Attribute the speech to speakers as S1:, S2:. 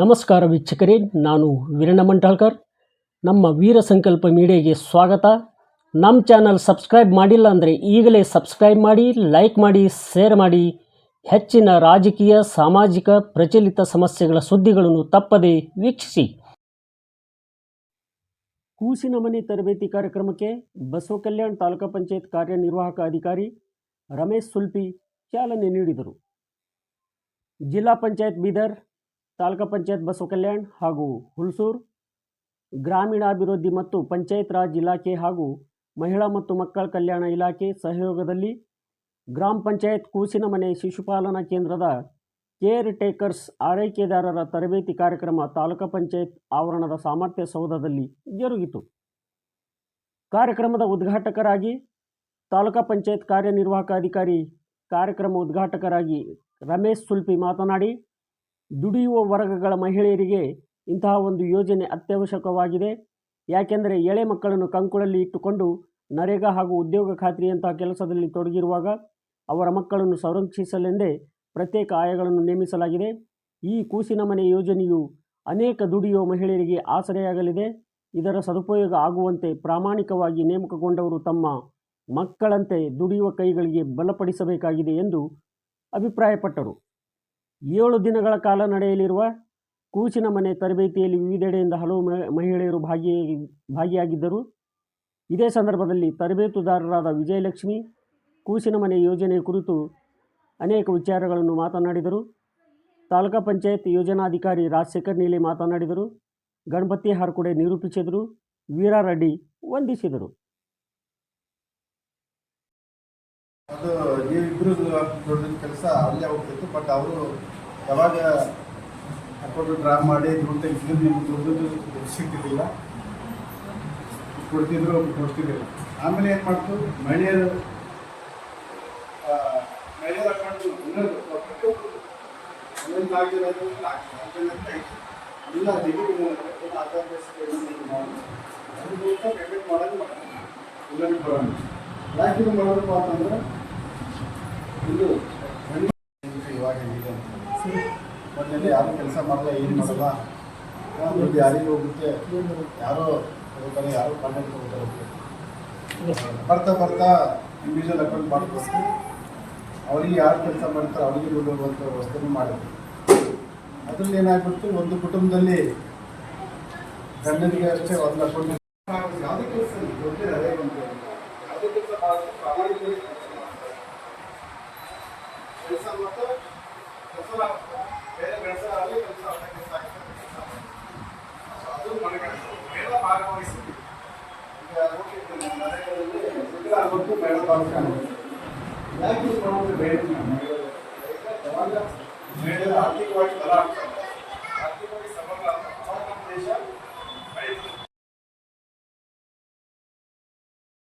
S1: ನಮಸ್ಕಾರ ವೀಕ್ಷಕರೇ, ನಾನು ವೀರಣ್ಣ ಮಂಟಾಳ್ಕರ್. ನಮ್ಮ ವೀರ ಸಂಕಲ್ಪ ಮೀಡಿಯಾಗೆ ಸ್ವಾಗತ. ನಮ್ಮ ಚಾನಲ್ ಸಬ್ಸ್ಕ್ರೈಬ್ ಮಾಡಿಲ್ಲ ಅಂದರೆ ಈಗಲೇ ಸಬ್ಸ್ಕ್ರೈಬ್ ಮಾಡಿ, ಲೈಕ್ ಮಾಡಿ, ಶೇರ್ ಮಾಡಿ. ಹೆಚ್ಚಿನ ರಾಜಕೀಯ, ಸಾಮಾಜಿಕ, ಪ್ರಚಲಿತ ಸಮಸ್ಯೆಗಳ ಸುದ್ದಿಗಳನ್ನು ತಪ್ಪದೇ ವೀಕ್ಷಿಸಿ. ಕೂಸಿನ ಮನೆ ತರಬೇತಿ ಕಾರ್ಯಕ್ರಮಕ್ಕೆ ಬಸವ ಕಲ್ಯಾಣ್ ತಾಲೂಕಾ ಪಂಚಾಯತ್ ಕಾರ್ಯನಿರ್ವಾಹಕ ಅಧಿಕಾರಿ ರಮೇಶ್ ಸುಲ್ಪಿ ಚಾಲನೆ ನೀಡಿದರು. ಜಿಲ್ಲಾ ಪಂಚಾಯತ್ ಬೀದರ್ ತಾಲೂಕಾ ಪಂಚಾಯತ್ ಬಸವ ಕಲ್ಯಾಣ್ ಹಾಗೂ ಹುಲ್ಸೂರ್ ಗ್ರಾಮೀಣಾಭಿವೃದ್ಧಿ ಮತ್ತು ಪಂಚಾಯತ್ ರಾಜ್ ಇಲಾಖೆ ಹಾಗೂ ಮಹಿಳಾ ಮತ್ತು ಮಕ್ಕಳ ಕಲ್ಯಾಣ ಇಲಾಖೆ ಸಹಯೋಗದಲ್ಲಿ ಗ್ರಾಮ ಪಂಚಾಯತ್ ಕೂಸಿನ ಮನೆ ಶಿಶುಪಾಲನಾ ಕೇಂದ್ರದ ಕೇರ್ ಟೇಕರ್ಸ್ ಆರೈಕೆದಾರರ ತರಬೇತಿ ಕಾರ್ಯಕ್ರಮ ತಾಲೂಕಾ ಪಂಚಾಯತ್ ಆವರಣದ ಸಾಮರ್ಥ್ಯ ಸೌಧದಲ್ಲಿ ಜರುಗಿತು. ಕಾರ್ಯಕ್ರಮದ ಉದ್ಘಾಟಕರಾಗಿ ತಾಲೂಕಾ ಪಂಚಾಯತ್ ಕಾರ್ಯನಿರ್ವಾಹಕ ಅಧಿಕಾರಿ, ಕಾರ್ಯಕ್ರಮ ಉದ್ಘಾಟಕರಾಗಿ ರಮೇಶ್ ಸುಲ್ಪಿ ಮಾತನಾಡಿ ದುಡಿಯುವ ವರ್ಗಗಳ ಮಹಿಳೆಯರಿಗೆ ಇಂತಹ ಒಂದು ಯೋಜನೆ ಅತ್ಯವಶ್ಯಕವಾಗಿದೆ. ಯಾಕೆಂದರೆ ಎಳೆ ಮಕ್ಕಳನ್ನು ಕಂಕುಳಲ್ಲಿ ಇಟ್ಟುಕೊಂಡು ನರೇಗಾ ಹಾಗೂ ಉದ್ಯೋಗ ಖಾತ್ರಿಯಂತಹ ಕೆಲಸದಲ್ಲಿ ತೊಡಗಿರುವಾಗ ಅವರ ಮಕ್ಕಳನ್ನು ಸಂರಕ್ಷಿಸಲೆಂದೇ ಪ್ರತ್ಯೇಕ ಆಯಗಳನ್ನು ನೇಮಿಸಲಾಗಿದೆ. ಈ ಕೂಸಿನ ಮನೆ ಯೋಜನೆಯು ಅನೇಕ ದುಡಿಯುವ ಮಹಿಳೆಯರಿಗೆ ಆಸರೆಯಾಗಲಿದೆ. ಇದರ ಸದುಪಯೋಗ ಆಗುವಂತೆ ಪ್ರಾಮಾಣಿಕವಾಗಿ ನೇಮಕಗೊಂಡವರು ತಮ್ಮ ಮಕ್ಕಳಂತೆ ದುಡಿಯುವ ಕೈಗಳಿಗೆ ಬಲಪಡಿಸಬೇಕಾಗಿದೆ ಎಂದು ಅಭಿಪ್ರಾಯಪಟ್ಟರು. ಏಳು ದಿನಗಳ ಕಾಲ ನಡೆಯಲಿರುವ ಕೂಸಿನ ಮನೆ ತರಬೇತಿಯಲ್ಲಿ ವಿವಿಧೆಡೆಯಿಂದ ಹಲವು ಮಹಿಳೆಯರು ಭಾಗಿಯಾಗಿ ಭಾಗಿಯಾಗಿದ್ದರು. ಇದೇ ಸಂದರ್ಭದಲ್ಲಿ ತರಬೇತುದಾರರಾದ ವಿಜಯಲಕ್ಷ್ಮಿ ಕೂಸಿನ ಮನೆ ಯೋಜನೆ ಕುರಿತು ಅನೇಕ ವಿಚಾರಗಳನ್ನು ಮಾತನಾಡಿದರು. ತಾಲೂಕಾ ಪಂಚಾಯತ್ ಯೋಜನಾಧಿಕಾರಿ ರಾಜಶೇಖರ್ ನೀಲಿ ಮಾತನಾಡಿದರು. ಗಣಪತಿ ಹಾರ್ಕುಡೆ ನಿರೂಪಿಸಿದರು. ವೀರಾರೆಡ್ಡಿ ವಂದಿಸಿದರು.
S2: ಅದು ಇಬ್ಬರು ದೊಡ್ಡ ಕೆಲಸ ಅಲ್ಲೇ ಹೋಗ್ತಿತ್ತು ಬಟ್ ಅವರು ಯಾವಾಗ ಅಕೌಂಟ್ ಡ್ರಾ ಮಾಡಿ ದುಡ್ಡು ತೆಗಿಸಿದ್ರು, ನಿಮ್ಗೆ ದುಡ್ಡು ಸಿಕ್ಕಿದ್ದಿಲ್ಲ ಕೊಡ್ತಿದ್ರು ಕೊಡ್ತಿದ್ದಿಲ್ಲ ಆಮೇಲೆ ಏನು ಮಾಡ್ತು? ಮಹಿಳೆಯರು ಮಹಿಳೆಯರ ಅಕೌಂಟ್ ಒಂದೊಂದು ಆಗಿರೋದು ಇಲ್ಲ ಡಿಗ್ರಿ ಆಧಾರ್ ಪೇಮೆಂಟ್ ಮಾಡೋದು ಬರೋಣ ಯಾಕೆ ಮಾಡೋದಪ್ಪ ಅಂತಂದ್ರೆ ಇದು ಇವಾಗ ಹೇಗಿದೆ ಮೊದಲೆಲ್ಲ ಯಾರು ಕೆಲಸ ಮಾಡಲ್ಲ ಏನು ಮಾಡಲ್ಲ. ದುಡ್ಡು ಯಾರಿಗೆ ಹೋಗುತ್ತೆ ಯಾರೋ ಹೋಗ್ತಾರೆ ಯಾರೋ ಕಾಂಟ್ಯಾಕ್ಟ್ ಹೋಗ್ತಾರೆ. ಬರ್ತಾ ಬರ್ತಾ ಇಂಡಿವಿಜುವಲ್ ಅಕೌಂಟ್ ಮಾಡ್ಕೊಂಡು ಅವರಿಗೆ ಯಾರು ಕೆಲಸ ಮಾಡ್ತಾರೆ ಅವರಿಗೆ ದುಡ್ಡು ಹೋಗುವಂಥ ವ್ಯವಸ್ಥೆನೂ ಮಾಡಿದ್ರು. ಅದ್ರಲ್ಲಿ ಏನಾಗ್ಬಿಡ್ತು ಒಂದು ಕುಟುಂಬದಲ್ಲಿ ಗಂಡನಿಗೆ ಅಷ್ಟೇ ಒಂದು ಅಕೌಂಟ್ ಯಾವುದೇ ಕೆಲಸ ದೊಡ್ಡ ಯಾವುದೇ ಕೆಲಸ ಪ್ರಾಮಾಣಿಕವಾಗಿ ಕೆಲಸ ಮಾಡ್ತಾರೆ ಕೆಲಸ ಮತ್ತು ಕೆಲಸ ಮಾಡ್ತಾರೆ. ಬೇರೆ ಕೆಲಸ ಆಗಲಿ ಕೆಲಸ ಅವರ ಕೆಲಸ ಆಗ್ತದೆ ಅದು ಮನೆಗೆ ಬೇಡ ಭಾಗವಹಿಸ್ತೀವಿ ಈಗ ಓಕೆ ಮನೆಗಳಲ್ಲಿ ಶುಕ್ರ ಆಗೋದು ಬೇಡ ಭಾಗವಹಿಸ್ತಾರೆ ಯಾಕೆ ಇದು ಮಾಡೋದು ಬೇಡ ಮಹಿಳೆಯರು? ಯಾವಾಗ ಮಹಿಳೆಯರು ಆರ್ಥಿಕವಾಗಿ ಬಲ ಆಗ್ತಾರೆ ಆರ್ಥಿಕವಾಗಿ ಸಬಲ ಆಗ್ತಾರೆ ಅವಾಗ ನಮ್ಮ ದೇಶ